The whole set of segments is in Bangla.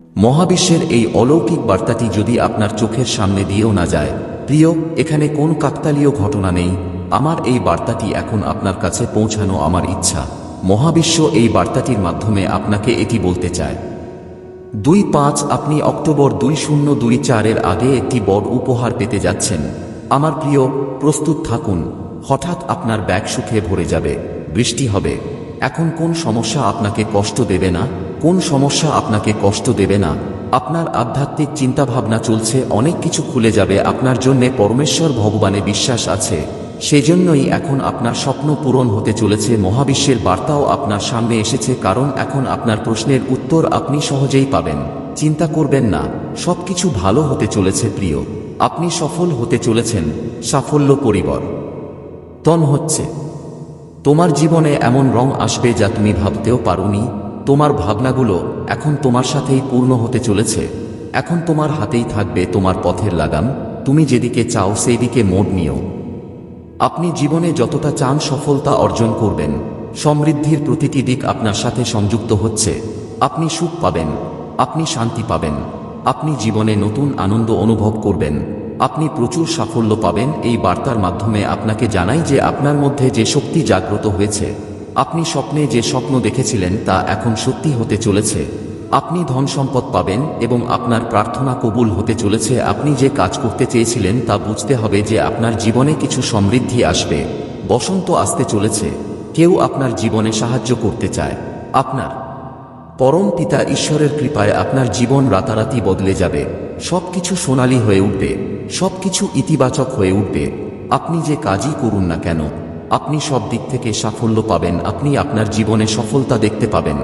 মহাবিশ্বের এই অলৌকিক বার্তাটি যদি আপনার চোখের সামনে দিয়েও না যায়, প্রিয়, এখানে কোন কাকতালীয় ঘটনা নেই। আমার এই বার্তাটি এখন আপনার কাছে পৌঁছানো আমার ইচ্ছা। মহাবিশ্ব এই বার্তাটির মাধ্যমে আপনাকে এটি বলতে চায়। দুই পাঁচ, আপনি অক্টোবর দুই শূন্য দুই চারের আগে একটি বড় উপহার পেতে যাচ্ছেন। আমার প্রিয়, প্রস্তুত থাকুন। হঠাৎ আপনার ব্যাগ সুখে ভরে যাবে। বৃষ্টি হবে। এখন কোন সমস্যা আপনাকে কষ্ট দেবে না? কোন সমস্যা আপনাকে কষ্ট দেবে না, আপনার আধ্যাত্মিক চিন্তাভাবনা চলছে, অনেক কিছু খুলে যাবে, আপনার জন্যে পরমেশ্বর ভগবানে বিশ্বাস আছে। সেজন্যই এখন আপনার স্বপ্ন পূরণ হতে চলেছে, মহাবিশ্বের বার্তাও আপনার সামনে এসেছে, কারণ এখন আপনার প্রশ্নের উত্তর আপনি সহজেই পাবেন। চিন্তা করবেন না, সবকিছু ভালো হতে চলেছে প্রিয়, আপনি সফল হতে চলেছেন, সাফল্য পরিবর। তন হচ্ছে, তোমার জীবনে এমন রং আসবে যা তুমি ভাবতেও পারোনি তোমার ভাবনাগুলো এখন তোমার সাথেই পূর্ণ হতে চলেছে। এখন তোমার হাতেই থাকবে তোমার পথের লাগাম। তুমি যেদিকে চাও সেই দিকে মোড় নিও। আপনি জীবনে যতটা চান সফলতা অর্জন করবেন। সমৃদ্ধির প্রতিটি দিক আপনার সাথে সংযুক্ত হচ্ছে। আপনি সুখ পাবেন। আপনি শান্তি পাবেন। আপনি জীবনে নতুন আনন্দ অনুভব করবেন। আপনি প্রচুর সাফল্য পাবেন। এই বার্তার মাধ্যমে আপনাকে জানাই যে আপনার মধ্যে যে শক্তি জাগ্রত হয়েছে আপনি স্বপ্নে যে স্বপ্ন দেখেছিলেন তা এখন সত্যি হতে চলেছে। আপনি ধন সম্পদ পাবেন এবং আপনার প্রার্থনা কবুল হতে চলেছে। আপনি যে কাজ করতে চেয়েছিলেন তা বুঝতে হবে যে আপনার জীবনে কিছু সমৃদ্ধি আসবে। বসন্ত আসতে চলেছে। কেউ আপনার জীবনে সাহায্য করতে চায়। আপনার পরম পিতা ঈশ্বরের কৃপায় আপনার জীবন রাতারাতি বদলে যাবে। সবকিছু সোনালি হয়ে উঠবে। সবকিছু ইতিবাচক হয়ে উঠবে। আপনি যে কাজই করুন না কেন আপনি সব দিক থেকে সাফল্য পাবেন। আপনি আপনার জীবনে সফলতা দেখতে পাবেন।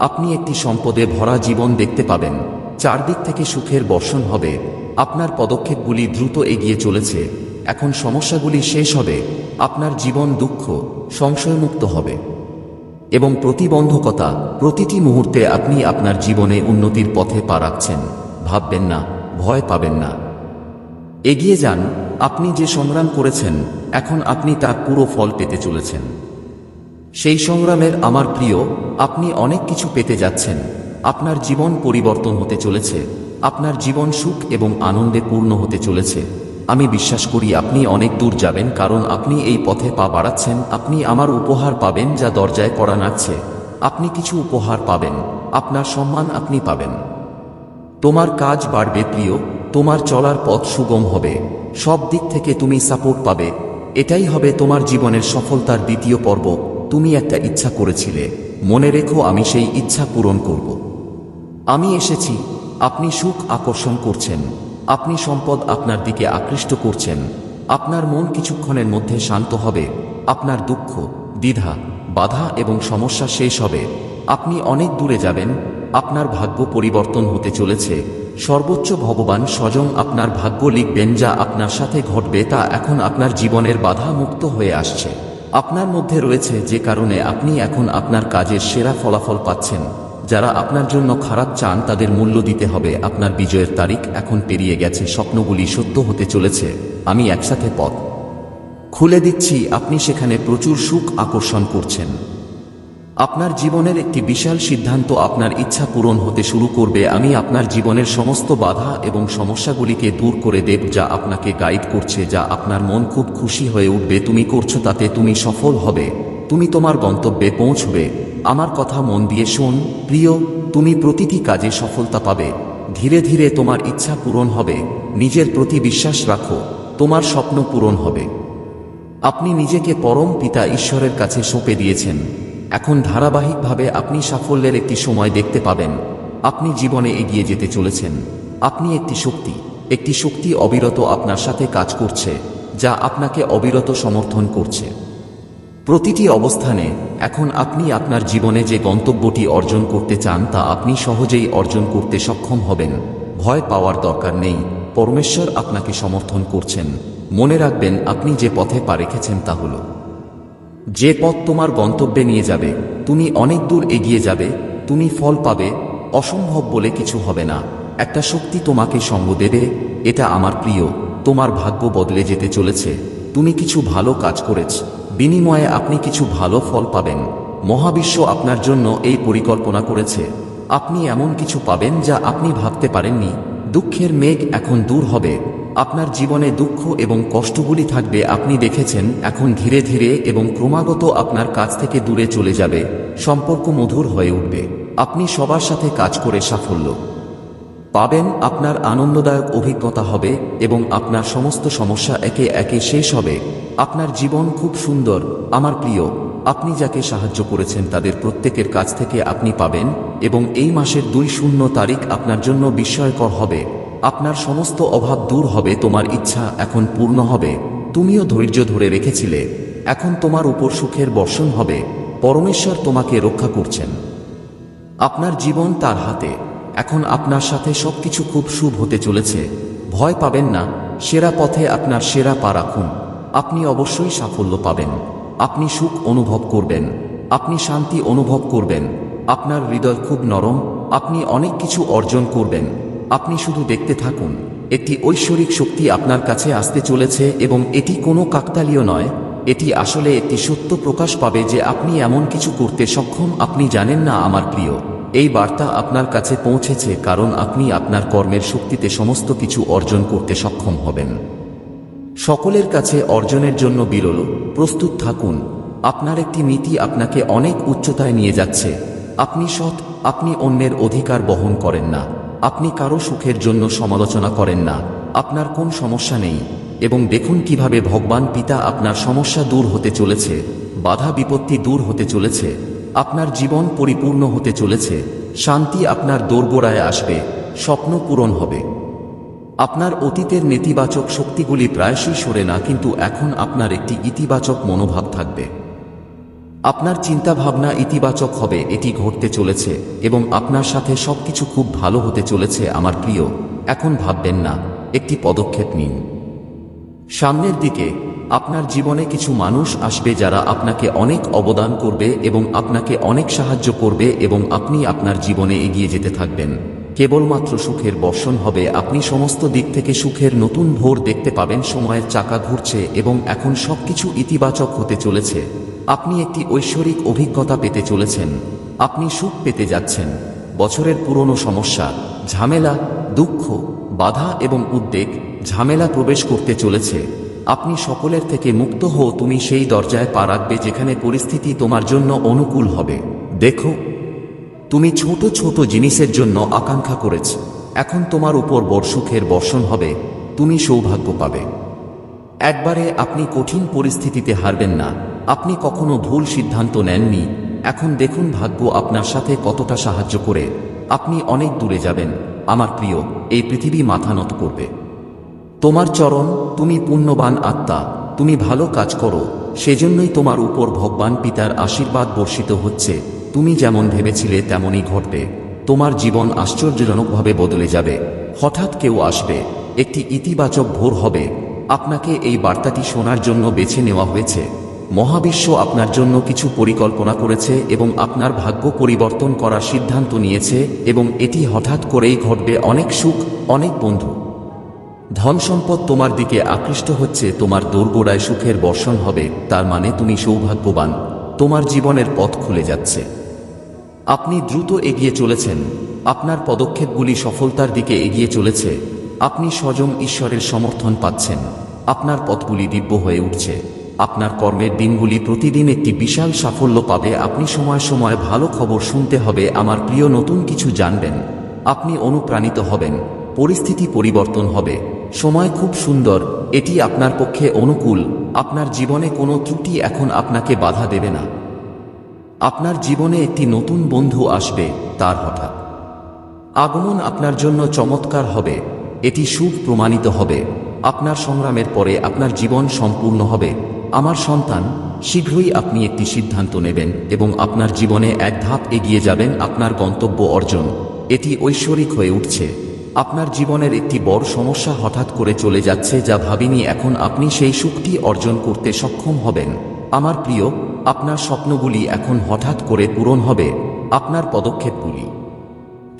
আপনি একটি সম্পদে ভরা জীবন দেখতে পাবেন। চারদিক থেকে সুখের বর্ষণ হবে। আপনার পদক্ষেপগুলি দ্রুত এগিয়ে চলেছে। এখন সমস্যাগুলি শেষ হবে। আপনার জীবন দুঃখ, সংশয়মুক্ত হবে। এবং প্রতিবন্ধকতা, প্রতিটি মুহূর্তে আপনি আপনার জীবনে উন্নতির পথে পা রাখছেন। ভাববেন না, ভয় পাবেন না। এগিয়ে যান আপনি যে সংগ্রাম করেছেন, এখন আপনি তার পুরো ফল পেতে চলেছেন। সেই সংগ্রামের আমার প্রিয়, আপনি অনেক কিছু পেতে যাচ্ছেন। আপনার জীবন পরিবর্তন হতে চলেছে। আপনার জীবন সুখ এবং আনন্দে পূর্ণ হতে চলেছে। আমি বিশ্বাস করি আপনি অনেক দূর যাবেন, কারণ আপনি এই পথে পা বাড়াচ্ছেন। আপনি আমার উপহার পাবেন যা দরজায় করা নাড়ছে। আপনি কিছু উপহার পাবেন। আপনার সম্মান আপনি পাবেন। তোমার কাজ বাড়বে, প্রিয়। তোমার চলার পথ সুগম হবে। সব দিক থেকে তুমি সাপোর্ট পাবে। এটাই হবে তোমার জীবনের সফলতার দ্বিতীয় পর্ব। তুমি একটা ইচ্ছা করেছিলে। মনে রেখো, আমি সেই ইচ্ছা পূরণ করব। আমি এসেছি। আপনি সুখ আকর্ষণ করছেন। আপনি সম্পদ আপনার দিকে আকৃষ্ট করছেন। আপনার মন কিছুক্ষণের মধ্যে শান্ত হবে। আপনার দুঃখ, দ্বিধা, বাধা এবং সমস্যা শেষ হবে। আপনি অনেক দূরে যাবেন। আপনার ভাগ্য পরিবর্তন হতে চলেছে। সর্বোচ্চ ভগবান স্বয়ং আপনার ভাগ্য লিখবেন যা আপনার সাথে ঘটবে তা এখন আপনার জীবনের বাধা মুক্ত হয়ে আসছে। আপনার মধ্যে রয়েছে যে কারণে আপনি এখন আপনার কাজের সেরা ফলাফল পাচ্ছেন। যারা আপনার জন্য খারাপ চান, তাদের মূল্য দিতে হবে। আপনার বিজয়ের তারিখ এখন পেরিয়ে গেছে, স্বপ্নগুলি সত্য হতে চলেছে। আমি একসাথে পথ খুলে দিচ্ছি। আপনি সেখানে প্রচুর সুখ আকর্ষণ করছেন। আপনার জীবনের একটি বিশাল সিদ্ধান্ত আপনার ইচ্ছা পূরণ হতে শুরু করবে। আমি আপনার জীবনের সমস্ত বাধা এবং সমস্যাগুলিকে দূর করে দেব যা আপনাকে গাইড করছে, যা আপনার মন খুব খুশি হয়ে উঠবে। তুমি করছ তাতে তুমি সফল হবে। তুমি তোমার গন্তব্যে পৌঁছবে। আমার কথা মন দিয়ে শোন। প্রিয়, তুমি প্রতিটি কাজে সফলতা পাবে। ধীরে ধীরে তোমার ইচ্ছা পূরণ হবে। নিজের প্রতি বিশ্বাস রাখো। তোমার স্বপ্ন পূরণ হবে। আপনি নিজেকে পরম পিতা ঈশ্বরের কাছে সঁপে দিয়েছেন। এখন ধারাবাহিকভাবে আপনি সাফল্যের একটি সময় দেখতে পাবেন। আপনি জীবনে এগিয়ে যেতে চলেছেন। আপনি একটি শক্তি। একটি শক্তি অবিরত আপনার সাথে কাজ করছে, যা আপনাকে অবিরত সমর্থন করছে। প্রতিটি অবস্থানে এখন আপনি আপনার জীবনে যে গন্তব্যটি অর্জন করতে চান তা আপনি সহজেই অর্জন করতে সক্ষম হবেন। ভয় পাওয়ার দরকার নেই। পরমেশ্বর আপনাকে সমর্থন করছেন। মনে রাখবেন আপনি যে পথে পা রেখেছেন তা হল। যে পথ তোমার গন্তব্যে নিয়ে যাবে, তুমি অনেক দূর এগিয়ে যাবে, তুমি ফল পাবে, অসম্ভব বলে কিছু হবে না। একটা শক্তি তোমাকে সঙ্গ দেবে, এটা আমার প্রিয়, তোমার ভাগ্য বদলে যেতে চলেছে। তুমি কিছু ভালো কাজ করেছ, বিনিময়ে আপনি কিছু ভালো ফল পাবেন। মহাবিশ্ব আপনার জন্য এই পরিকল্পনা করেছে। আপনি এমন কিছু পাবেন যা আপনি ভাবতে পারেননি। দুঃখের মেঘ এখন দূর হবে। আপনার জীবনে দুঃখ এবং কষ্টগুলি থাকবে, আপনি দেখেছেন, এখন ধীরে ধীরে এবং ক্রমাগত আপনার কাছ থেকে দূরে চলে যাবে, সম্পর্ক মধুর হয়ে উঠবে। আপনি সবার সাথে কাজ করে সাফল্য পাবেন, আপনার আনন্দদায়ক অভিজ্ঞতা হবে এবং আপনার সমস্ত সমস্যা একে একে শেষ হবে। আপনার জীবন খুব সুন্দর, আমার প্রিয়, আপনি যাকে সাহায্য করেছেন তাদের প্রত্যেকের কাছ থেকে আপনি পাবেন এবং এই মাসের দুই শূন্য তারিখ আপনার জন্য বিস্ময়কর হবে। আপনার সমস্ত অভাব দূর হবে, তোমার ইচ্ছা এখন পূর্ণ হবে। তুমিও ধৈর্য ধরে রেখেছিলে, এখন তোমার উপর সুখের বর্ষণ হবে, পরমেশ্বর তোমাকে রক্ষা করছেন। আপনার জীবন তার হাতে, এখন আপনার সাথে সবকিছু খুব শুভ হতে চলেছে। ভয় পাবেন না, সেরা পথে আপনার সেরা পা রাখুন। আপনি অবশ্যই সাফল্য পাবেন। আপনি সুখ অনুভব করবেন। আপনি শান্তি অনুভব করবেন। আপনার হৃদয় খুব নরম, আপনি অনেক কিছু অর্জন করবেন। আপনি শুধু দেখতে থাকুন। একটি ঐশ্বরিক শক্তি আপনার কাছে আসতে চলেছে এবং এটি কোনো কাকতালীয় নয়। এটি আসলে একটি সত্য প্রকাশ পাবে যে আপনি এমন কিছু করতে সক্ষম, আপনি জানেন না আমার প্রিয়। এই বার্তা আপনার কাছে পৌঁছেছে কারণ আপনি আপনার কর্মের শক্তিতে সমস্ত কিছু অর্জন করতে সক্ষম হবেন। সকলের কাছে অর্জনের জন্য বিরল, প্রস্তুত থাকুন। আপনার একটি নীতি আপনাকে অনেক উচ্চতায় নিয়ে যাচ্ছে। আপনি সৎ, আপনি অন্যের অধিকার বহন করেন না। আপনি কারও সুখের জন্য সমালোচনা করেন না। আপনার কোন সমস্যা নেই, এবং দেখুন কীভাবে ভগবান পিতা আপনার সমস্যা দূর হতে চলেছে, বাধা বিপত্তি দূর হতে চলেছে, আপনার জীবন পরিপূর্ণ হতে চলেছে, শান্তি আপনার দোরগোড়ায় আসবে, স্বপ্ন পূরণ হবে। আপনার অতীতের নেতিবাচক শক্তিগুলি প্রায়শই সরে না, কিন্তু এখন আপনার একটি ইতিবাচক মনোভাব থাকবে। আপনার চিন্তাভাবনা ইতিবাচক হবে, এটি ঘটতে চলেছে, এবং আপনার সাথে সবকিছু খুব ভালো হতে চলেছে, আমার প্রিয়। এখন ভাববেন না, একটি পদক্ষেপ নিন। সামনের দিকে, আপনার জীবনে কিছু মানুষ আসবে যারা আপনাকে অনেক অবদান করবে এবং আপনাকে অনেক সাহায্য করবে এবং আপনি আপনার জীবনে এগিয়ে যেতে থাকবেন। কেবলমাত্র সুখের বর্ষণ হবে, আপনি সমস্ত দিক থেকে সুখের নতুন ভোর দেখতে পাবেন, সময়ের চাকা ঘুরছে, এবং এখন সবকিছু ইতিবাচক হতে চলেছে। আপনি একটি ঐশ্বরিক অভিজ্ঞতা পেতে চলেছেন। আপনি সুখ পেতে যাচ্ছেন। বছরের পুরনো সমস্যা, ঝামেলা, দুঃখ, বাধা এবং উদ্বেগ, ঝামেলা প্রবেশ করতে চলেছে। আপনি সকলের থেকে মুক্ত হো তুমি সেই দরজায় পা রাখবে যেখানে পরিস্থিতি তোমার জন্য অনুকূল হবে। দেখো, তুমি ছোট ছোট জিনিসের জন্য আকাঙ্ক্ষা করেছ। এখন তোমার উপর বর্ষুখের বর্ষণ হবে। তুমি সৌভাগ্য পাবে। একবারে আপনি কঠিন পরিস্থিতিতে হারবেন না। আপনি কখনো ভুল সিদ্ধান্ত নেননি? এখন দেখুন ভাগ্য আপনার সাথে কতটা সাহায্য করে। আপনি অনেক দূরে যাবেন। আমার প্রিয়, এই পৃথিবী মাথা নত করবে। তোমার চরণ, তুমি পুণ্যবান আত্মা, তুমি ভালো কাজ করো। সেজন্যই তোমার উপর ভগবান পিতার আশীর্বাদ বর্ষিত হচ্ছে। তুমি যেমন ভেবেছিলে, তেমনই ঘটবে। তোমার জীবন আশ্চর্যজনকভাবে বদলে যাবে। হঠাৎ কেউ আসবে। একটি ইতিবাচক ভোর হবে। আপনাকে এই বার্তাটি শোনার জন্য বেছে নেওয়া হয়েছে। মহাবিশ্ব আপনার জন্য কিছু পরিকল্পনা করেছে এবং আপনার ভাগ্য পরিবর্তন করার সিদ্ধান্ত নিয়েছে এবং এটি হঠাৎ করেই ঘটবে অনেক সুখ, অনেক বন্ধু। ধন সম্পদ তোমার দিকে আকৃষ্ট হচ্ছে, তোমার দোরগোড়ায় সুখের বর্ষণ হবে, তার মানে তুমি সৌভাগ্যবান, তোমার জীবনের পথ খুলে যাচ্ছে। আপনি দ্রুত এগিয়ে চলেছেন, আপনার পদক্ষেপগুলি সফলতার দিকে এগিয়ে চলেছে, আপনি স্বজম ঈশ্বরের সমর্থন পাচ্ছেন, আপনার পথগুলি দিব্য হয়ে উঠছে। আপনার কর্মের দিনগুলি প্রতিদিন একটি বিশাল সাফল্য পাবে। আপনি সময় সময় ভালো খবর শুনতে হবে। আমার প্রিয় নতুন কিছু জানবেন। আপনি অনুপ্রাণিত হবেন। পরিস্থিতি পরিবর্তন হবে। সময় খুব সুন্দর। এটি আপনার পক্ষে অনুকূল। আপনার জীবনে কোনো ত্রুটি এখন আপনাকে বাধা দেবে না। আপনার জীবনে একটি নতুন বন্ধু আসবে, তার হঠাৎ। আগমন আপনার জন্য চমৎকার হবে। এটি সুখ প্রমাণিত হবে। আপনার সংগ্রামের পরে আপনার জীবন সম্পূর্ণ হবে। আমার সন্তান, শীঘ্রই আপনি একটি সিদ্ধান্ত নেবেন এবং আপনার জীবনে এক ধাপ এগিয়ে যাবেন আপনার গন্তব্য অর্জন। এটি ঐশ্বরিক হয়ে উঠছে। আপনার জীবনের একটি বড় সমস্যা হঠাৎ করে চলে যাচ্ছে যা ভাবিনি এখন আপনি সেই সুখটি অর্জন করতে সক্ষম হবেন। আমার প্রিয়, আপনার স্বপ্নগুলি এখন হঠাৎ করে পূরণ হবে। আপনার পদক্ষেপগুলি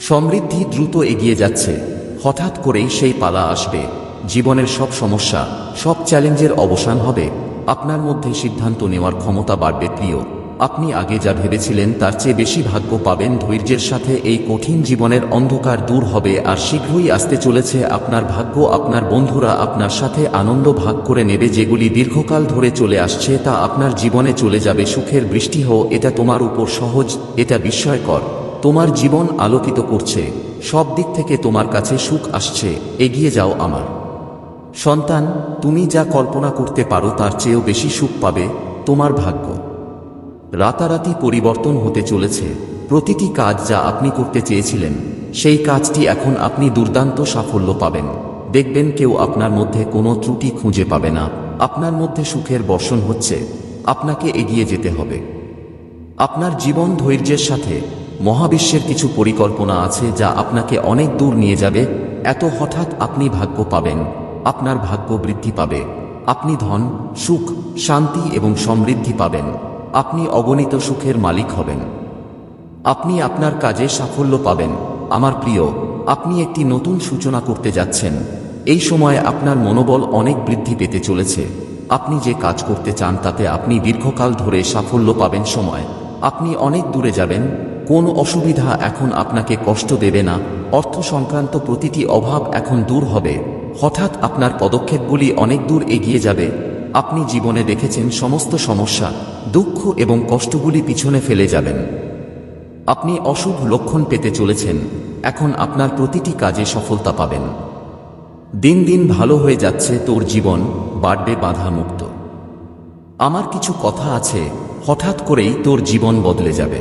সমৃদ্ধি দ্রুত এগিয়ে যাচ্ছে। হঠাৎ করেই সেই পালা আসবে। জীবনের সব সমস্যা, সব চ্যালেঞ্জের অবসান হবে। আপনার মধ্যে সিদ্ধান্ত নেওয়ার ক্ষমতা বাড়বে, প্রিয়। আপনি আগে যা ভেবেছিলেন তার চেয়ে বেশি ভাগ্য পাবেন ধৈর্যের সাথে এই কঠিন জীবনের অন্ধকার দূর হবে, আর শীঘ্রই আসতে চলেছে আপনার ভাগ্য, আপনার বন্ধুরা আপনার সাথে আনন্দ ভাগ করে নেবে যেগুলি দীর্ঘকাল ধরে চলে আসছে তা আপনার জীবনে চলে যাবে। সুখের বৃষ্টি হো এটা তোমার উপর সহজ, এটা বিস্ময়কর। তোমার জীবন আলোকিত করছে, সব দিক থেকে তোমার কাছে সুখ আসছে, এগিয়ে যাও আমার। সন্তান, তুমি যা কল্পনা করতে পারো তার চেয়েও বেশি সুখ পাবে তোমার ভাগ্য। রাতারাতি পরিবর্তন হতে চলেছে। প্রতিটি কাজ যা আপনি করতে চেয়েছিলেন, সেই কাজটি এখন আপনি দুর্দান্ত সাফল্য পাবেন। দেখবেন কেউ আপনার মধ্যে কোনো ত্রুটি খুঁজে পাবে না। আপনার মধ্যে সুখের বর্ষণ হচ্ছে। আপনাকে এগিয়ে যেতে হবে। আপনার জীবন ধৈর্যের সাথে মহাবিশ্বের কিছু পরিকল্পনা আছে যা আপনাকে অনেক দূর নিয়ে যাবে। এত হঠাৎ আপনি ভাগ্য পাবেন। আপনার ভাগ্য বৃদ্ধি পাবে। আপনি ধন, সুখ, শান্তি এবং সমৃদ্ধি পাবেন। আপনি অগণিত সুখের মালিক হবেন। আপনি আপনার কাজে সাফল্য পাবেন। আমার প্রিয়, আপনি একটি নতুন সূচনা করতে যাচ্ছেন। এই সময়ে আপনার মনোবল অনেক বৃদ্ধি পেতে চলেছে। আপনি যে কাজ করতে চান তাতে আপনি দীর্ঘকাল ধরে সাফল্য পাবেন সময়। আপনি অনেক দূরে যাবেন। কোন অসুবিধা এখন আপনাকে কষ্ট দেবে না। অর্থ সংক্রান্ত প্রতিটি অভাব এখন দূর হবে। হঠাৎ আপনার পদক্ষেপগুলি অনেক দূর এগিয়ে যাবে। আপনি জীবনে দেখেছেন সমস্ত সমস্যা, দুঃখ এবং কষ্টগুলি পিছনে ফেলে যাবেন। আপনি অশুভ লক্ষণ পেতে চলেছেন। এখন আপনার প্রতিটি কাজে সফলতা পাবেন। দিন দিন ভালো হয়ে যাচ্ছে তোর জীবন, বাড়বে বাধা মুক্ত আমার কিছু কথা আছে, হঠাৎ করেই তোর জীবন বদলে যাবে।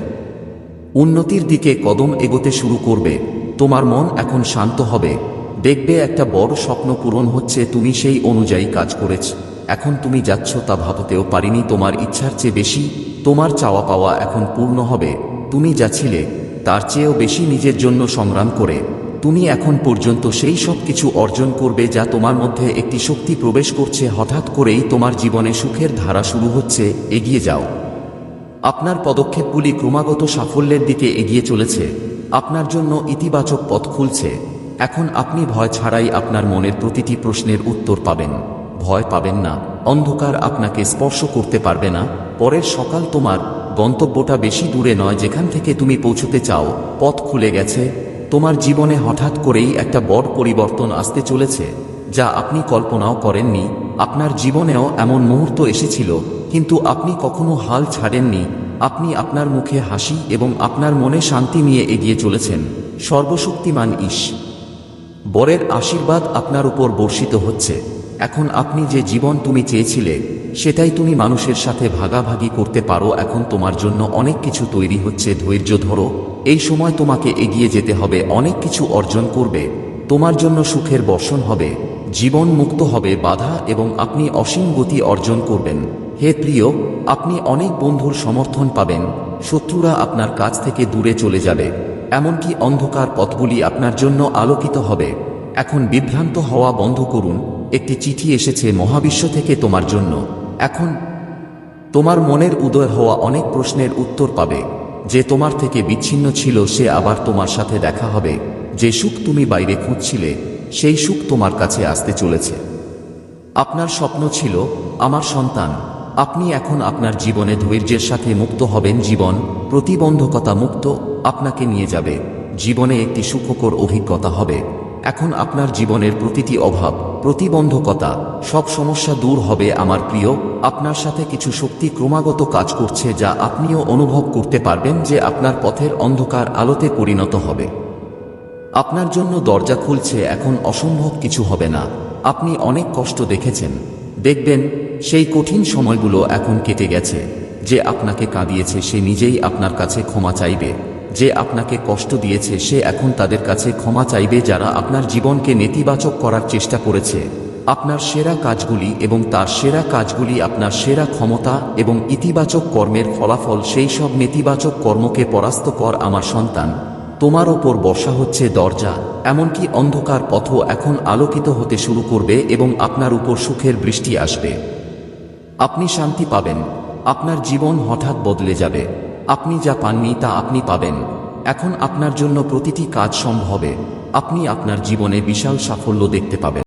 উন্নতির দিকে কদম এগোতে শুরু করবে, তোমার মন এখন শান্ত হবে। দেখবে একটা বড় স্বপ্ন পূরণ হচ্ছে, তুমি সেই অনুযায়ী কাজ করেছ। এখন তুমি যাচ্ছ তা ভাবতেও পারিনি, তোমার ইচ্ছার চেয়ে বেশি, তোমার চাওয়া পাওয়া এখন পূর্ণ হবে। তুমি যাচ্ছিলে তার চেয়েও বেশি নিজের জন্য সংগ্রাম করে। তুমি এখন পর্যন্ত সেই সব কিছু অর্জন করবে যা তোমার মধ্যে একটি শক্তি প্রবেশ করছে, হঠাৎ করেই তোমার জীবনে সুখের ধারা শুরু হচ্ছে, এগিয়ে যাও। আপনার পদক্ষেপগুলি ক্রমাগত সাফল্যের দিকে এগিয়ে চলেছে। আপনার জন্য ইতিবাচক পথ খুলছে। এখন আপনি ভয় ছাড়াই আপনার মনের প্রতিটি প্রশ্নের উত্তর পাবেন। ভয় পাবেন না। অন্ধকার আপনাকে স্পর্শ করতে পারবে না। পরের সকাল তোমার গন্তব্যটা বেশি দূরে নয় যেখান থেকে তুমি পৌঁছতে চাও। পথ খুলে গেছে। তোমার জীবনে হঠাৎ করেই একটা বড় পরিবর্তন আসতে চলেছে, যা আপনি কল্পনাও করেননি। আপনার জীবনেও এমন মুহূর্ত এসেছিল, কিন্তু আপনি কখনো হাল ছাড়েননি। আপনি আপনার মুখে হাসি এবং আপনার মনে শান্তি নিয়ে এগিয়ে চলেছেন। সর্বশক্তিমান ঈশ বরের আশীর্বাদ আপনার উপর বর্ষিত হচ্ছে। এখন আপনি যে জীবন তুমি চেয়েছিলে, সেটাই তুমি মানুষের সাথে ভাগাভাগি করতে পারো। এখন তোমার জন্য অনেক কিছু তৈরি হচ্ছে। ধৈর্য ধরো। এই সময় তোমাকে এগিয়ে যেতে হবে। অনেক কিছু অর্জন করবে। তোমার জন্য সুখের বর্ষণ হবে। জীবন মুক্ত হবে। বাধা এবং আপনি অসীম গতি অর্জন করবেন। হে প্রিয়, আপনি অনেক বন্ধুর সমর্থন পাবেন। শত্রুরা আপনার কাছ থেকে দূরে চলে যাবে। এমনকি অন্ধকার পথগুলি আপনার জন্য আলোকিত হবে। এখন বিভ্রান্ত হওয়া বন্ধ করুন। একটি চিঠি এসেছে মহাবিশ্ব থেকে তোমার জন্য। এখন তোমার মনের উদয় হওয়া অনেক প্রশ্নের উত্তর পাবে। যে তোমার থেকে বিচ্ছিন্ন ছিল, সে আবার তোমার সাথে দেখা হবে। যে সুখ তুমি বাইরে খুঁজছিলে, সেই সুখ তোমার কাছে আসতে চলেছে। আপনার স্বপ্ন ছিল, আমার সন্তান, আপনি এখন আপনার জীবনে ধৈর্যের সাথে মুক্ত হবেন। জীবন প্রতিবন্ধকতা মুক্ত আপনাকে নিয়ে যাবে। জীবনে একটি সুখকর অভিজ্ঞতা হবে। এখন আপনার জীবনের প্রতিটি অভাব, প্রতিবন্ধকতা, সব সমস্যা দূর হবে আমার প্রিয়। আপনার সাথে কিছু শক্তি ক্রমাগত কাজ করছে যা আপনিও অনুভব করতে পারবেন যে আপনার পথের অন্ধকার আলোতে পরিণত হবে। আপনার জন্য দরজা খুলছে এখন অসম্ভব কিছু হবে না। আপনি অনেক কষ্ট দেখেছেন। দেখবেন, সেই কঠিন সময়গুলো এখন কেটে গেছে। যে আপনাকে কাঁদিয়েছে, সে নিজেই আপনার কাছে ক্ষমা চাইবে। যে আপনাকে কষ্ট দিয়েছে, সে এখন তাদের কাছে ক্ষমা চাইবে যারা আপনার জীবনকে নেতিবাচক করার চেষ্টা করেছে। আপনার সেরা কাজগুলি এবং তার সেরা কাজগুলি আপনার সেরা ক্ষমতা এবং ইতিবাচক কর্মের ফলাফল সেই সব নেতিবাচক কর্মকে পরাস্ত কর আমার সন্তান। তোমার ওপর বর্ষা হচ্ছে দরজা, এমনকি অন্ধকার পথও এখন আলোকিত হতে শুরু করবে এবং আপনার উপর সুখের বৃষ্টি আসবে। আপনি শান্তি পাবেন, আপনার জীবন হঠাৎ বদলে যাবে। আপনি যা পাননি তা আপনি পাবেন। এখন আপনার জন্য প্রতিটি কাজ সম্ভবে আপনি আপনার জীবনে বিশাল সাফল্য দেখতে পাবেন।